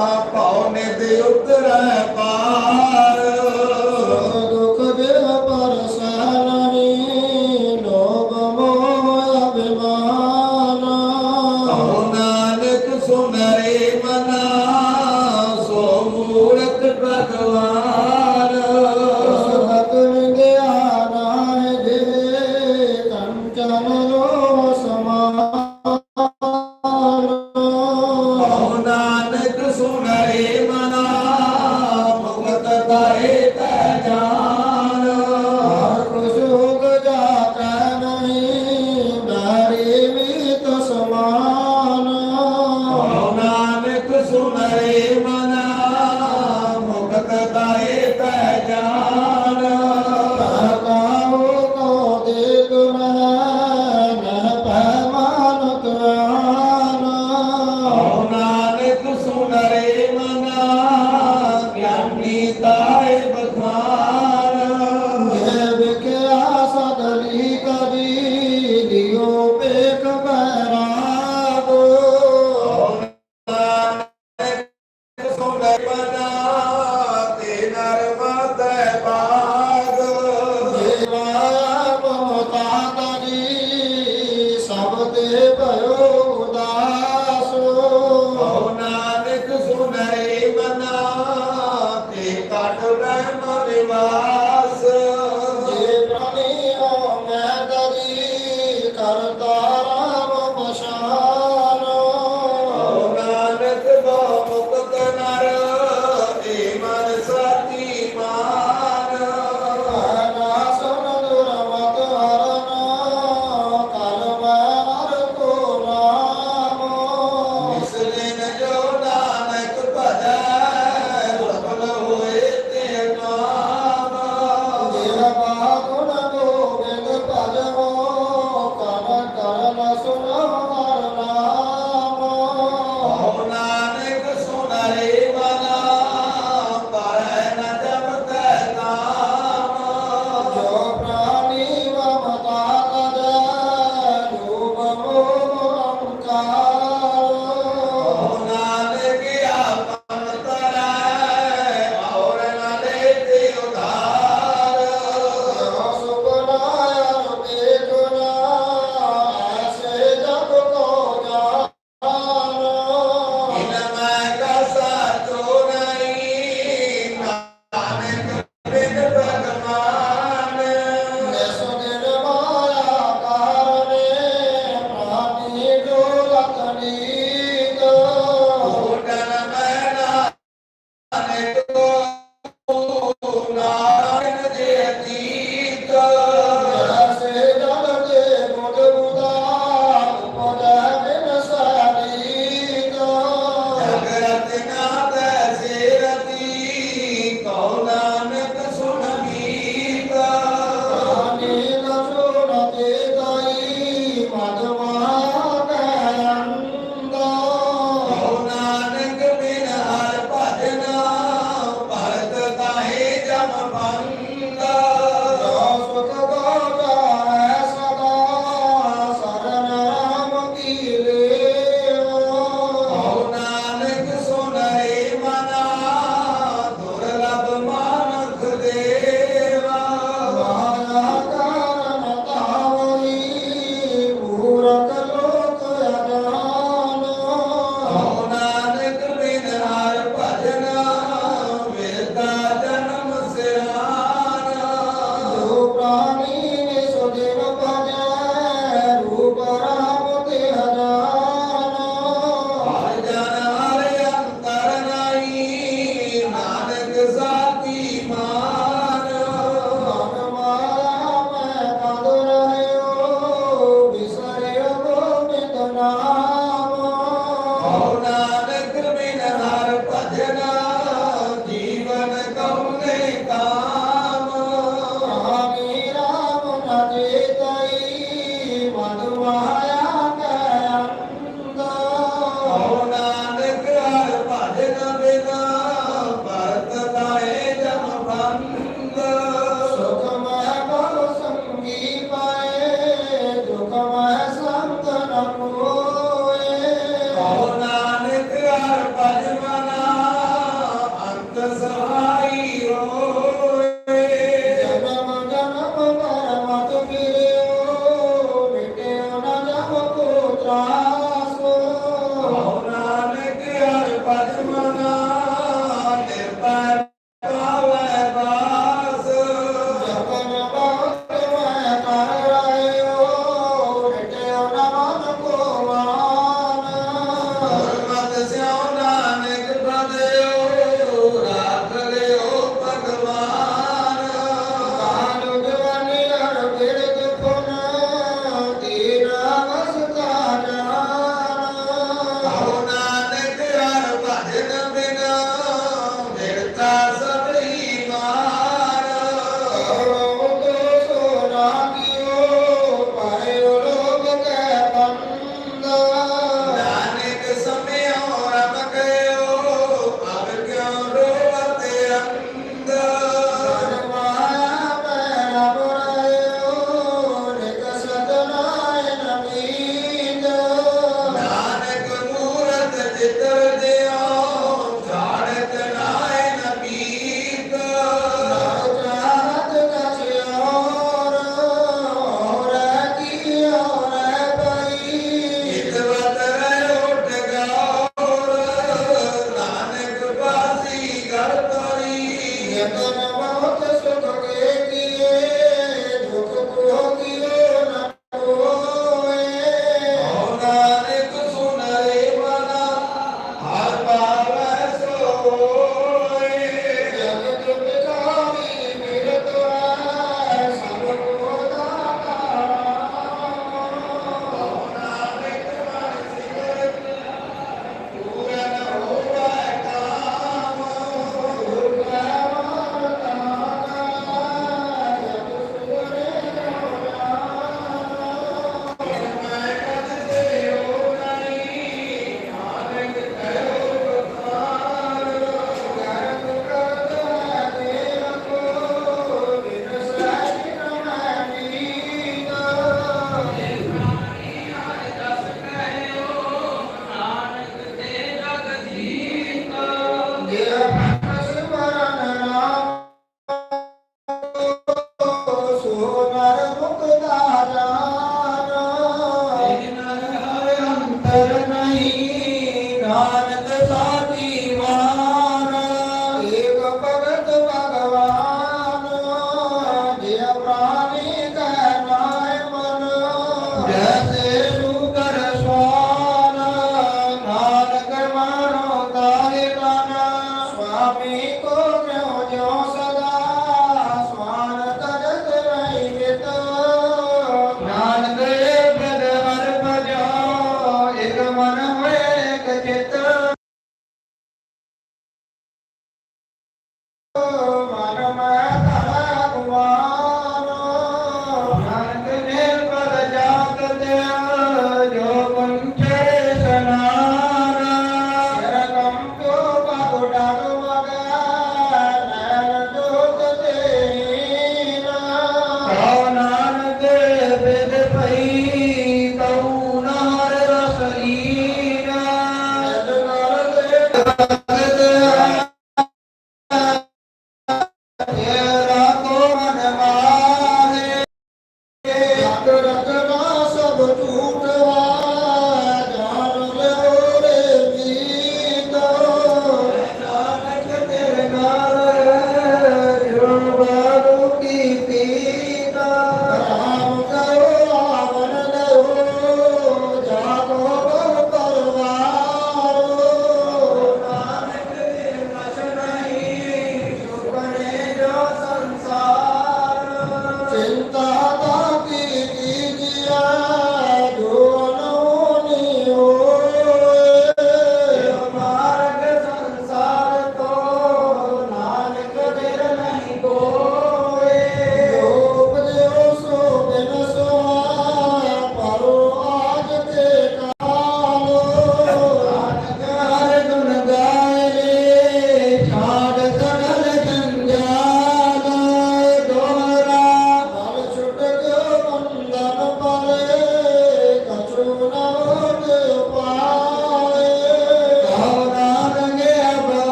ਭਉ ਦੇ ਉਤਰੈ ਪਾ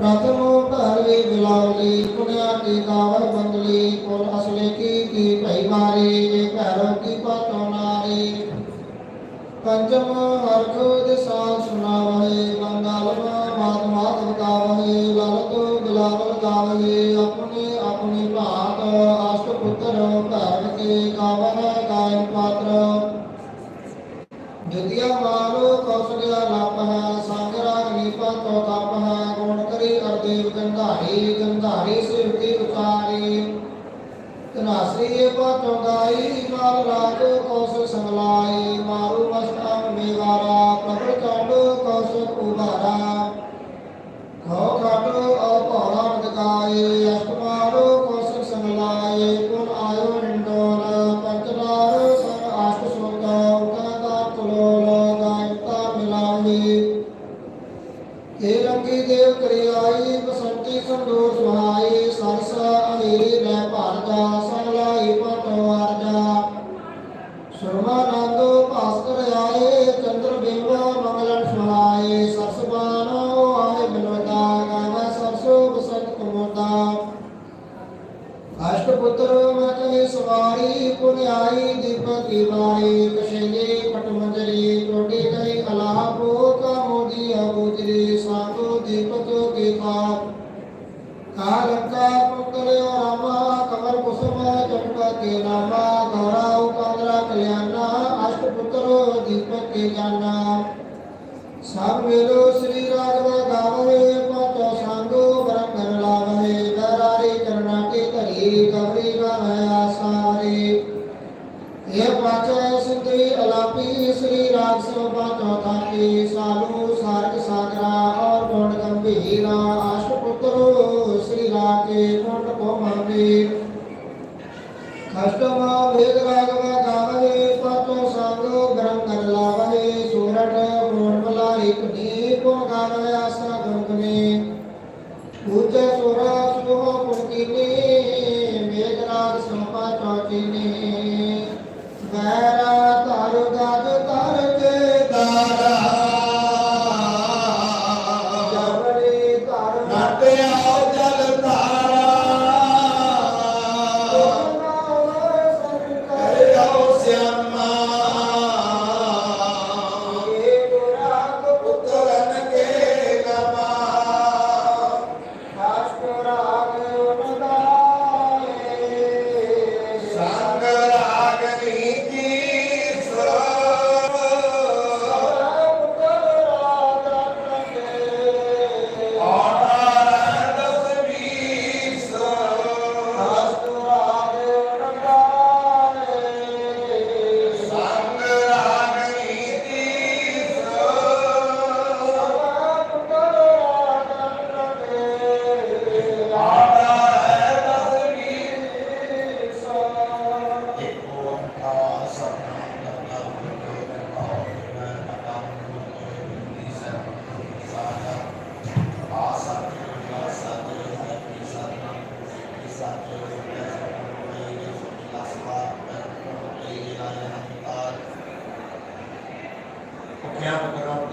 ਕਦਮੋ ਘਰ ਵੇ ਬਿਲਾਵਲੀ ਕੁੜਿਆ ਕੀ ਕਾਵਰ ਬੰਦਲੀ ਕੋਲ ਅਸਲੇ ਕੀ ਕੀ ਭਈ ਮਾਰੀ, ਜੇ ਘਰੋਂ ਕੀ ਪਾਤੋ ਨਾਰੀ। ਪੰਜਮ ਹਰਖੋ ਦੇ ਸਾਲ ਸੁਣਾਵੇ ਬੰਗਾਲ ਮਾ ਮਾਤ ਮਾਤ ਗਾਵੇ ਲਲਤੋ ਬਿਲਾਵਲ ਗਾਵੇ ਆਪਣੇ ਆਪਣੇ ਭਾਤ ਆਸ਼ਟ ਪੁੱਤਰ ਘਰ ਕੇ ਗਾਵਨ ਗਾਇਨ ਪਾਤਰ। ਜੁਗਿਆ ਮਾਰੋ ਕੌਸਲਿਆ ਲਾਪ ਧਾਰੇ ਗੰਧਾਰੇ ਸਿਵਕੇ ਉਤਾਰੇ। ਤਨਾਸਰੀ ਪਾਟੋਂਦਾਈ ਮਾਲ ਰਾਜ ਕੌਸ ਸੰਗਲਾਈ ਮਾਰੂ ਮਸਤਾਂ ਮੇਵਾਰਾ ਪ੍ਰਭ ਕਾਂਡ ਕੌਸ ਉਭਾਰਾ। कबरी कबरी का नया सारे ये पाचय सुंदरी अलापी श्री राग चौथा के सालू Ya, pero...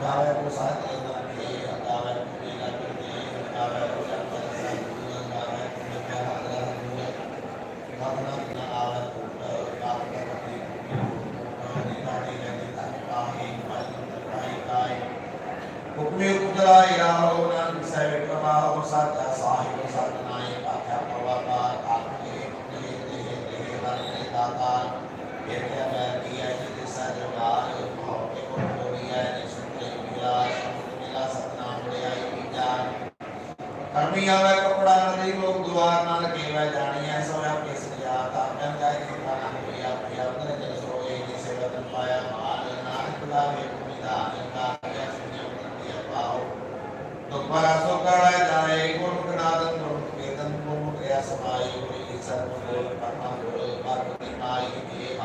Darah. कभी आवे कपड़ा नदी लोग द्वार नाल केवे जानी है सोया किस याद आपन जाए कितना कोई आप याद ने जल सोए की सेवा तन पाया माल नाल खुला वे कुमिदा जनता क्या सुने उनकी पाओ तो परासो करा जाए गुण कनादन गुण वेदन को मुक्रिया समाई हुई सर्व को परमात्मा को पार्वती माई की